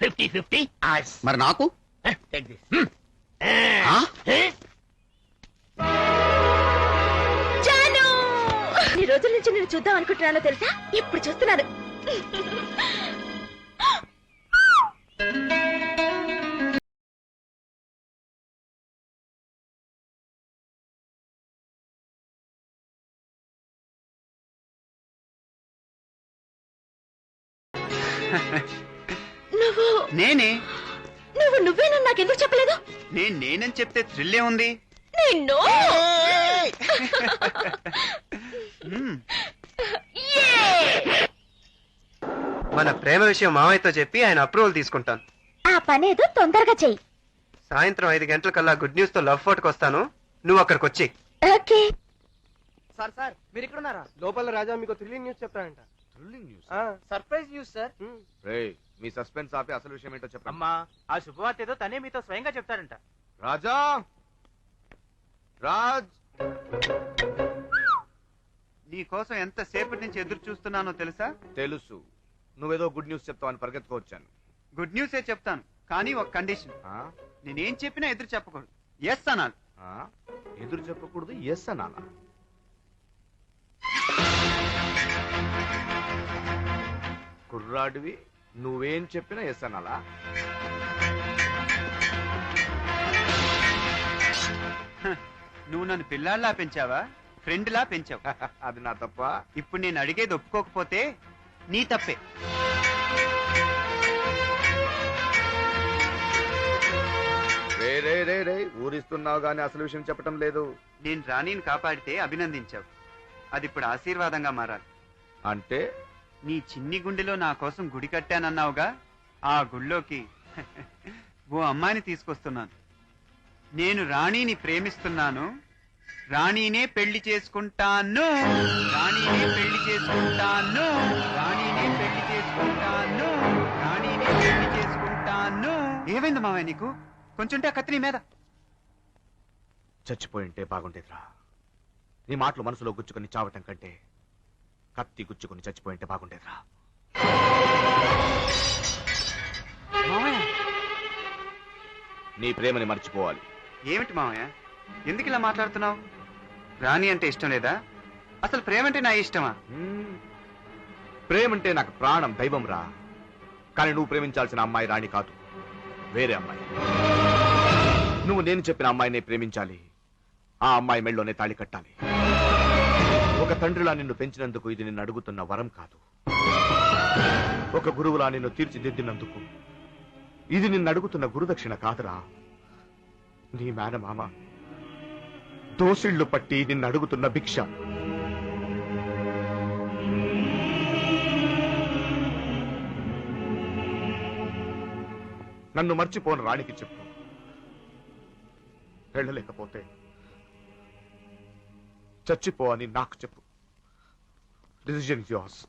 Fifty fifty. మరి నాకు? Eh, ఈ hmm. eh. eh? రోజుల నుంచి నేను చూద్దాం అనుకుంటున్నానో తెలుసా? ఇప్పుడు చూస్తున్నాను. Ha ha. నువ్వు నేనే. నువ్వు నువ్వేనని నాకెందుకు చెప్పలేదు? నేను నేనని చెప్తే థ్రిల్లే ఉంది. నిన్ను! మ్మ్. మన ప్రేమ విషయం మావయ్యతో చెప్పి ఆయన అప్రూవల్ తీసుకుంటాను. ఆ పనేదో తొందరగా చెయ్యి. సాయంత్రం ఐదు గంటలకల్లా గుడ్ న్యూస్తో లవ్ ఫోర్ట్కి వస్తాను. నువ్వు అక్కడికి వచ్చి. ఓకే. సార్ సార్ మీరు ఇక్కడ ఉన్నారా లోపల రాజా మీకు థ్రిల్లింగ్ న్యూస్ చెప్తారంట thrilling news? Surprise news sir. రేయ్ మీ సస్పెన్స్ ఆపి అసలు విషయం ఏంటో చెప్పండి. అమ్మా ఆ శుభవార్త ఏదో తనే మీతో స్వయంగా చెప్తారంట రాజా! రాజ్! నీ కోసం ఎంత సేపటి నుంచి ఎదురు చూస్తున్నానో తెలుసా? తెలుసు. నువ్వేదో గుడ్ న్యూస్ చెప్తావని పరిగెత్తుకొచ్చాను గుడ్ న్యూసే చెప్తాను కానీ ఒక కండిషన్. ఆ? నేనేం చెప్పినా ఎదురు చెప్పకూడదు. ఎస్ అనాలి. ఆ? ఎదురు చెప్పకూడదు ఎస్ అనాలా? కుర్రాడివి నువ్వేం చెప్పినా ఎస్ అనాలా? నువ్వు నన్ను పిల్లాడిలా పెంచావా? ఫ్రెండ్లా పెంచావు. అది నా తప్ప? ఇప్పుడు నేను అడిగేది ఒప్పుకోకపోతే నీ తప్పే. రే రే రే రే ఊరిస్తున్నావు గానీ అసలు విషయం చెప్పటం లేదు. నేను రాణిని కాపాడితే అభినందించావు. అది ఇప్పుడు ఆశీర్వాదంగా మారాలి. అంటే? నీ చిన్ని గుండెలో నా కోసం గుడి కట్టానన్నావుగా? ఆ గుళ్ళోకి ఓ అమ్మాయిని తీసుకొస్తున్నాను. నేను రాణిని ప్రేమిస్తున్నాను. రాణినే పెళ్ళి చేసుకుంటాను. రాణినే పెళ్ళి చేసుకుంటాను. రాణినే పెళ్ళి చేసుకుంటాను. రాణినే పెళ్ళి చేసుకుంటాను. ఏమైంది మావయ్య నీకు? కొంచెంటే ఆ కత్తి నీ మీద. చచ్చిపోయింటే బాగుండేదిరా. నీ మాటలు మనసులో గుచ్చుకొని చావటం కంటే కత్తి గుచ్చుకొని చచ్చిపోయింటే బాగుండేదిరా. మావయ్య. నీ ప్రేమని మర్చిపోవాలి. ఏమిటి మావయ్య? ఎందుకు ఇలా మాట్లాడుతున్నావు? రాణి అంటే ఇష్టం లేదా? అసలు ప్రేమ అంటే నా ఇష్టమా. ప్రేమంటే నాకు ప్రాణం దైవం రా కానీ నువ్వు ప్రేమించాల్సిన అమ్మాయి రాణి కాదు. వేరే అమ్మాయి. నువ్వు నేను చెప్పిన అమ్మాయినే ప్రేమించాలి. ఆ అమ్మాయి మెళ్ళలోనే తాళి కట్టాలి. ఒక తండ్రిలా నిన్ను పెంచినందుకు ఇది నిన్ను అడుగుతున్న వరం కాదు. ఒక గురువులా నిన్ను తీర్చిదిద్దినందుకు ఇది నిన్ను అడుగుతున్న గురుదక్షిణ కాదురా. నీ మేనమామ దోసిళ్ళు పట్టి నిన్ను అడుగుతున్న భిక్ష. నన్ను మర్చిపోను రాణికి చెప్పు. వెళ్ళలేకపోతే చచ్చిపో అని నాకు చెప్పు. డిసిజన్ యోర్స్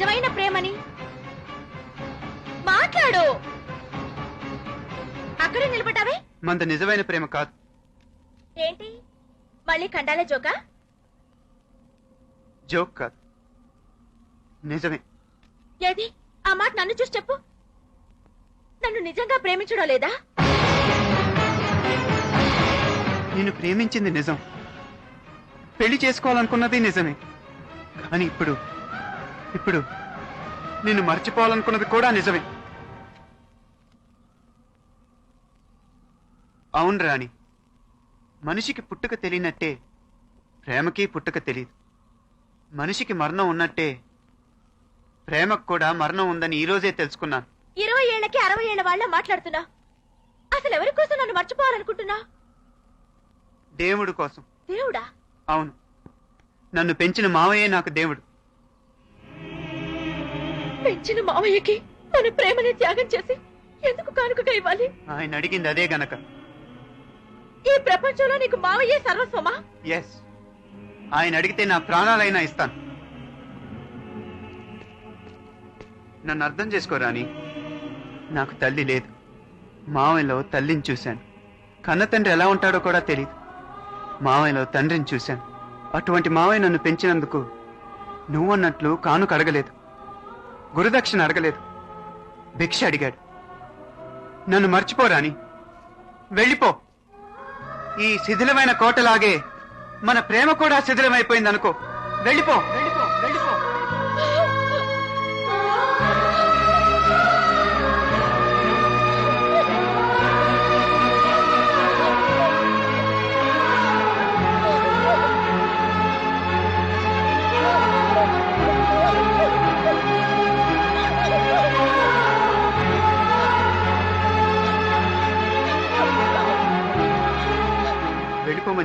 నిజమైన ప్రేమని? మాట్లాడు. అక్కడే నిలబడ్డావే? మంద నిజమైన ప్రేమ కాదు. ఏంటి? మళ్ళీ కండాలే జోకా? జోక్ కాదు. నిజమే. ఏది? ఆ మాట నన్ను చూసి చెప్పు. నన్ను నిజంగా ప్రేమించడం లేదా? నేను ప్రేమించింది నిజం. పెళ్ళి చేసుకోవాలనుకున్నది నిజమే. కానీ ఇప్పుడు ఇప్పుడు నిన్ను మర్చిపోవాలనుకున్నది కూడా నిజమే. అవును రాణి మనిషికి పుట్టుక తెలియనట్టే ప్రేమకి పుట్టుక తెలియదు. మనిషికి మరణం ఉన్నట్టే ప్రేమకు కూడా మరణం ఉందని ఈ రోజే తెలుసుకున్నాను. ఇరవై ఏళ్ళకి అరవై ఏళ్ళ వాళ్ళ మాట్లాడుతున్నా. అసలు ఎవరి కోసం నన్ను మర్చిపోవాలనుకుంటున్నా? దేవుడు కోసం. దేవుడా? అవును. నన్ను పెంచిన మావయ్యే నాకు దేవుడు. పెంచిన మావయ్యకి మన ప్రేమని త్యాగం చేసి ఎందుకు కానుకగా ఇవ్వాలి? ఆయన అడిగింది అదే గనక. ఈ ప్రపంచంలో నీకు మావయ్యే సర్వస్వమా? ఎస్ ఆయన అడిగితే నా ప్రాణాలైనా ఇస్తాను. నన్ను అర్థం చేసుకోరాని నాకు తల్లి లేదు. మావయ్యలో తల్లిని చూశాను. కన్న తండ్రి ఎలా ఉంటాడో కూడా తెలియదు మావయ్యలో తండ్రిని చూశాను. అటువంటి మావయ్య నన్ను పెంచినందుకు నువ్వన్నట్లు కానుక అడగలేదు. గురుదక్షిణ అడగలేదు. భిక్ష అడిగాడు. నన్ను మర్చిపోరాని వెళ్ళిపో. ఈ శిథిలమైన కోటలాగే మన ప్రేమ కూడా శిథిలమైపోయిందనుకో. వెళ్ళిపో.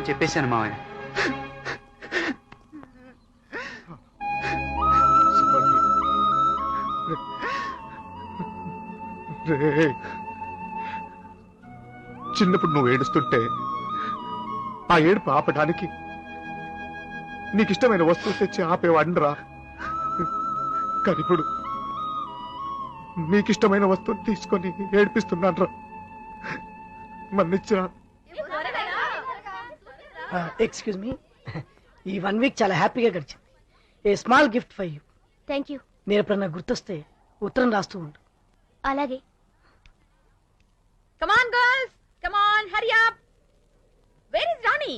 అని చెప్పేశాను మావయ్య. రే చిన్నప్పుడు నువ్వు ఏడుస్తుంటే ఆ ఏడుపు ఆపడానికి నీకు ఇష్టమైన వస్తువు తెచ్చి ఆపేవాడిరా కానీ ఇప్పుడు నీకిష్టమైన వస్తువు తీసుకొని ఏడిపిస్తున్నాను రా మన్నిచ్చా ఎక్స్క్యూజ్ మీ ఈ వన్ వీక్ చాలా హ్యాపీగా గడిచింది. A small gift for you thank you నేను ఎప్పుడన్నా గుర్తొస్తే ఉత్తరం రాస్తూ ఉండు. అలాగే. Come on girls come on hurry up where is Rani